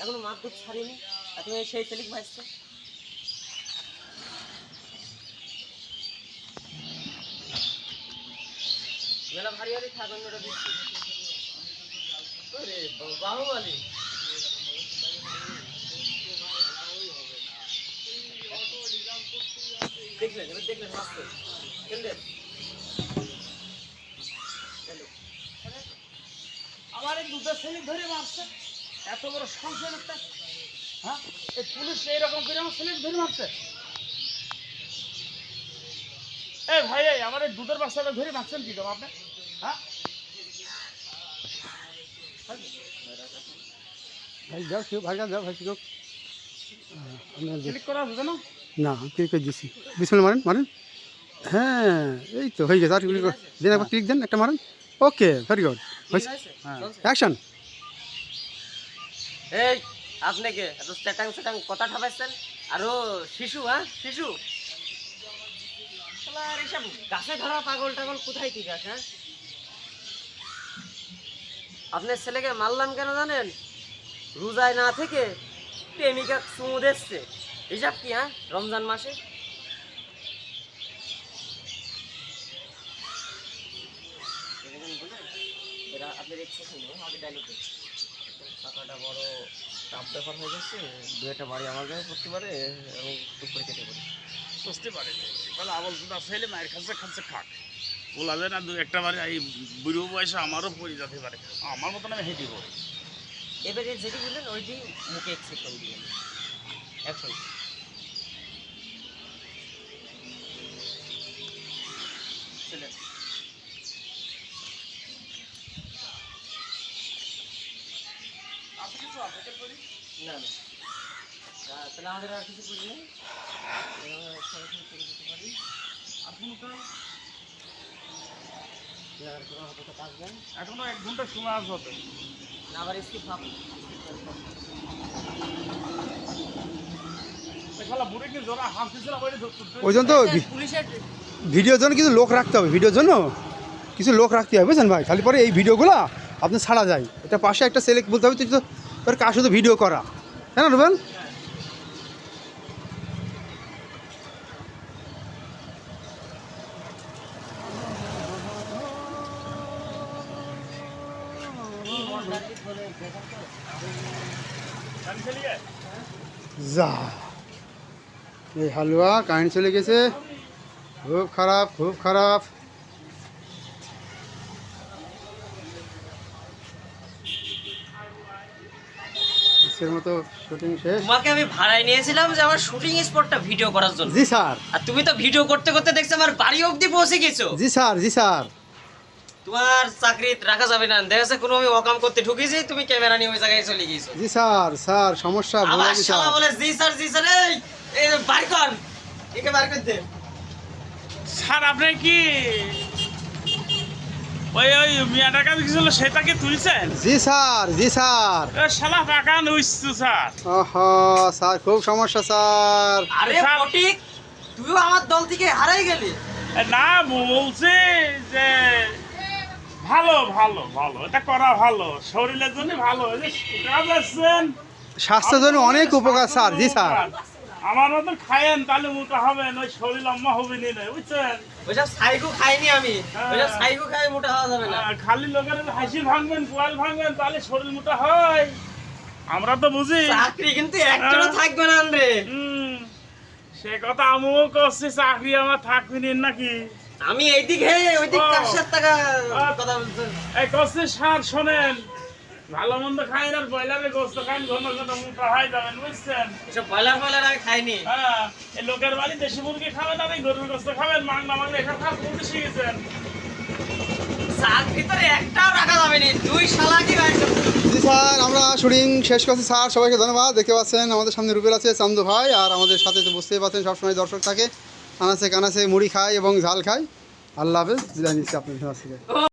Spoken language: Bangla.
এখনও মাছ দুধ ছাড়িনি। তুমি সেই সেলিক ভাসছো মেলা ভারী ভারী অন্যটা দিচ্ছি বাহুবালি দেখলেন এবার দেখলেন তো খেললেন আমার এই দুটো ছেলে ধরে মারছে এত বড় সংসার একটা? হ্যাঁ? এই পুলিশ এইরকম করে আমার ছেলে ধরে মারছে? এই ভাই এই আমার এই দুধের বাচ্চাটা ধরে মারছেন কি আপনি? হ্যাঁ? ভাই যাও কেউ ভাই যাও ভাই কেউ ক্লিক করা যাবে না? না ক্লিক করে দিছি? বিসমিল মারেন মারেন। হ্যাঁ এই তো হয়ে গেছে আর ক্লিক দেন একবার ক্লিক দেন একটা মারেন। ওকে ভেরি গুড হয়েছে হ্যাঁ অ্যাকশন এই, আপনি কে? এত স্ট্যাটাং স্ট্যাটাং কথা ঠাপাইছেন? আরও শিশু হ্যাঁ? শিশু? শালার এসব গাছে ধরা পাগল টাগল কোথায় থেকে আসে হ্যাঁ? আপনার ছেলেকে মারলাম কেন জানেন? রোজায় না থেকে প্রেমিকা চুমু দিচ্ছে। হিসাব কি হ্যাঁ? রমজান মাসে? আপনার ইচ্ছে আগে ডায়লগ টাকাটা বড় টাপ ব্যাপার হয়ে যাচ্ছে দু একটা বাড়ি আমার গায়ে পড়তে পারে এবং করে কেটে পড়ে। বুঝতে পারে। বলে আবল দুটা ছেলে মায়ের খাচ্ছে খাচ্ছে খাক। বলা যায় না দু একটা বারে এই বুড়ো বয়সে আমারও পড়ে যেতে পারে। আমার মতন আমি হেঁটে পড়ি। এবারে যেটি বললেন ওইটি মুখে এক্সেপ্ট দিয়ে অ্যাকশন চলেন না না। তাহলে আমাদের আর কিছু বুঝি নেই সরাসরি করে দিতে পারি। আর কোনো কাজ আর কোনো হাতে কাজ নেই। এখনও এক ঘণ্টা সময় আসবে তো না আবার স্কিপ ভাব। শালা বুড়ে কি জোড়া হাসতেছিল ওই জন্য তো ভিডিওর জন্য কিছু লোক রাখতে হবে ভিডিওর জন্য? কিছু লোক রাখতে হবে বুঝছেন ভাই? খালি পরে এই ভিডিওগুলো আপনি ছাড়া যায়। এটা পাশে একটা ছেলে বলতে হবে তুই তো তোর কার শুধু ভিডিও করা? হ্যাঁ না, রুবেল? যা। এই হালুয়া কারেন্ট চলে গেছে। খুব খারাপ খুব খারাপ। আজকের মতো শুটিং শেষ। তোমাকে আমি ভাড়ায় নিয়েছিলাম যে আমার শুটিং স্পটটা ভিডিও করার জন্য। জি স্যার। আর তুমি তো ভিডিও করতে করতে দেখছ আমার বাড়ি অবধি পৌঁছে গেছো। জি স্যার জি স্যার। তোমার চাকরি রাখা যাবে না। দেখা যাচ্ছে কোনো আমি অকাম করতে ঢুকেছি তুমি ক্যামেরা নিয়ে ওই জায়গায় চলে গেছো জি স্যার স্যার সমস্যা বলে জি স্যার। বলে জি স্যার জি স্যার এই এই যে বাড়ি কর। একে বার করতে স্যার আপনি কি ওই ওই মিয়া টাকা দিয়েছিল সেটাকে তুলছেন? জি স্যার জি স্যার। এ শালা টাকা নইছু স্যার। ওহ স্যার খুব সমস্যা স্যার। আরে স্যার- ফটিক তুইও আমার দল থেকে হারাই গেলি। এ না বলছি যে ভালো ভালো ভালো। এটা করা ভালো। শরীরের জন্য ভালো। এই যে কাজ আসছেন স্বাস্থ্যের জন্য অনেক উপকার স্যার। জি স্যার। আমার মতন খায়েন তাহলে মোটা হবেন। ওই শরীর লম্বা হবে নি না, বুঝছেন? ওইসব সাইকো খাইনি আমি হ্যাঁ। ওইসব সাইকো খাই মোটা হওয়া যাবে না খালি লোকের হাসি ভাঙবেন কোয়াল ভাঙবেন তাহলে শরীর মোটা হয় আমরা তো বুঝি চাকরি কিন্তু একটাও হ্যাঁ। থাকবে না রে সে কথা আমিও করছি চাকরি আমার থাকবি নাকি আমি এইদিকে ওইদিক। কার সাথে টাকা। কথা বলছেন এই করছি সার শোনেন ভালো মন্দ খাই না ব্রয়লারের গোস্ত খান ঘন ঘন মোটা হয়ে যাবেন বুঝছেন? এসব আমি খাইনি হ্যাঁ এই লোকের বাড়ি দেশি মুরগি খাবেন আর এই গরুর গোস্ত খাবেন মাংনা মাংনা মুরগি শিখেছেন চাকরি তোর একটাও রাখা যাবে না দুই শালা কি জি স্যার আমরা শুটিং শেষ করছি স্যার সবাইকে ধন্যবাদ। দেখতে পাচ্ছেন আমাদের সামনে রুবেল আছে চান্দু ভাই আর আমাদের সাথে তো বুঝতেই পারছেন সবসময় দর্শক থাকে। আনাচে কানাচে মুড়ি খায় এবং ঝাল খায়। আল্লাহ হাফেজ বিদায় নিচ্ছি আপনাদের থেকে।